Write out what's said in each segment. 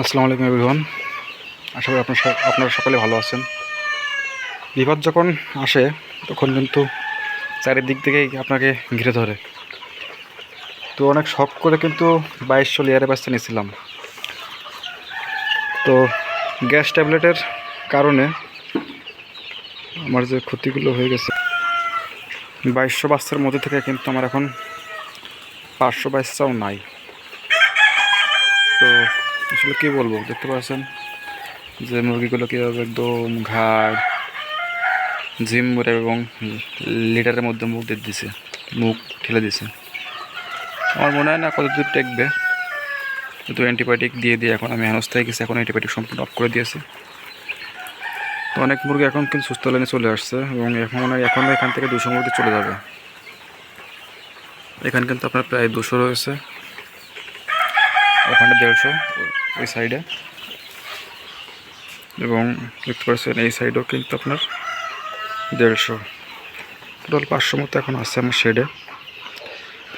আসসালামু আলাইকুম এভরিওয়ান আশা করি আপনার আপনারা সকলে ভালো আছেন। বিপদ যখন আসে, তখন কিন্তু চারিদিক থেকেই আপনাকে ঘিরে ধরে। তো অনেক শখ করে কিন্তু বাইশশো লেয়ারে বাঁচতে নিয়েছিলাম। তো গ্যাস ট্যাবলেটের কারণে আমার যে ক্ষতিগুলো হয়ে গেছে বাইশশো বাচ্চার মধ্যে থেকে কিন্তু আমার এখন পাঁচশো বাচ্চাও নাই। তো আসলে কী বলব, দেখতে পাচ্ছেন যে মুরগিগুলো কীভাবে একদম ঘাড় জিম করে এবং লিটারের মধ্যে মুখ দিয়ে দিছে, মুখ ঠেলে দিছে। আমার মনে হয় না কত দূর টেকবে, কিন্তু অ্যান্টিবায়োটিক দিয়ে দিয়ে এখন আমি হেনস্থ হয়ে গেছি, এখন অ্যান্টিবায়োটিক সম্পূর্ণ অফ করে দিয়েছি। তো অনেক মুরগি এখন কিন্তু সুস্থ লাইনে চলে আসছে এবং এখন এখন এখান থেকে দুশো মুরগি চলে যাবে। এখানে কিন্তু আপনার প্রায় দুশো রয়েছে। ওখানে দেড়শো ওই সাইডে। এবং দেখতে পাচ্ছেন এই সাইডেও কিন্তু আপনার দেড়শো। টোটাল পাঁচশো মতো এখন আছে আমার শেডে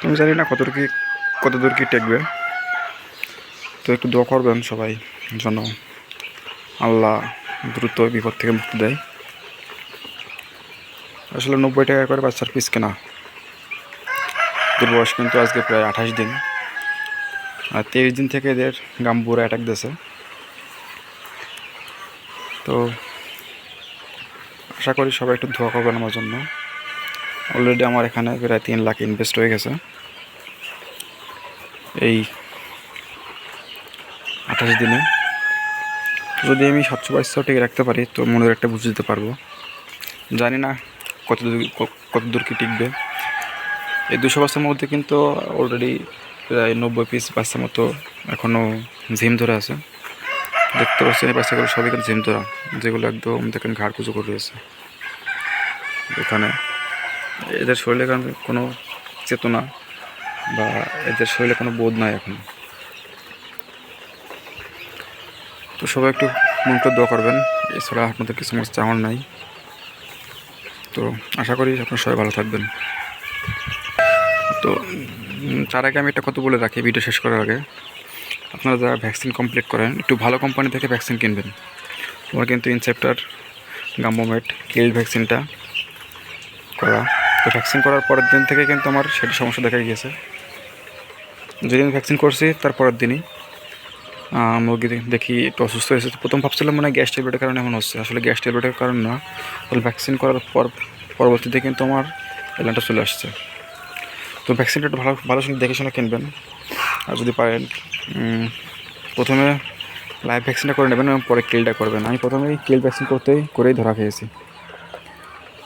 আমি জানি না কত কি কত দূর কি টেকবে। তো একটু দোয়া করবেন সবাই যেন আল্লাহ দ্রুত বিপদ থেকে মুক্তি দেয়। আসলে নব্বই টাকা করে বাচ্চার পিস কেনা। এদের বয়স কিন্তু আজকে প্রায় আঠাশ দিন। আর তেইশ দিন থেকে এদের গাম্বুরা অ্যাটাক দিয়েছে। তো আশা করি সবাই একটু ধোয়া করবেন আমার জন্য। অলরেডি আমার এখানে প্রায় তিন লাখ ইনভেস্ট হয়ে গেছে। এই আঠাশ দিনে। যদি আমি সাতশো বাইশশো টিকে রাখতে পারি, তো মনের একটা বুঝে দিতে পারব। জানি না কত দূর ক- টিকবে। এই দুশো বাচ্চার মধ্যে কিন্তু অলরেডি প্রায় নব্বই পিস বাচ্চার মতো এখনও ঝিম ধরে আছে। দেখতে পাচ্ছেন এই বাচ্চাগুলো সবই কিন্তু ঝিম ধরা। যেগুলো একদম দেখেন ঘাড় কুচো করে রয়েছে। এখানে এদের শরীরে কোনো চেতনা বা এদের শরীরে কোনো বোধ নাই এখন। তো সবাই একটু মন করে দোয়া করবেন। এছাড়া আপনাদের কিছু চাওয়ার নাই। তো আশা করি আপনারা সবাই ভালো থাকবেন। তো তার আগে আমি একটা কথা বলে রাখি ভিডিও শেষ করার আগে। আপনারা যারা ভ্যাকসিন কমপ্লিট করেন, একটু ভালো কোম্পানি থেকে ভ্যাকসিন কিনবেন। তোমার কিন্তু ইনসেপ্টার গাম্বোমেট কিল ভ্যাকসিনটা করা। তো ভ্যাকসিন করার পরের দিন থেকে কিন্তু আমার সেটা সমস্যা দেখা গিয়েছে। যেদিন ভ্যাকসিন করছি, তার পরের দিনই মুরগি দেখি একটু অসুস্থ হয়েছে। প্রথম ভাবছিলাম মনে গ্যাস ট্যাবলেটের কারণে এমন হচ্ছে। আসলে গ্যাস ট্যাবলেটের কারণ না। ভ্যাকসিন করার পর পরবর্তীতে কিন্তু আমার এলানটা চলে আসছে। তো ভ্যাকসিনটা ভালো ভালো শুনে দেখে শুনে কিনবেন। আর যদি পারেন প্রথমে লাইভ ভ্যাকসিনটা করে নেবেন এবং পরে কিলটা করবেন। আমি প্রথমেই কিল ভ্যাকসিন করতেই করেই ধরা খেয়েছি।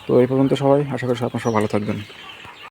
তো এই পর্যন্ত সবাই, আশা করি আপনার সব ভালো থাকবেন।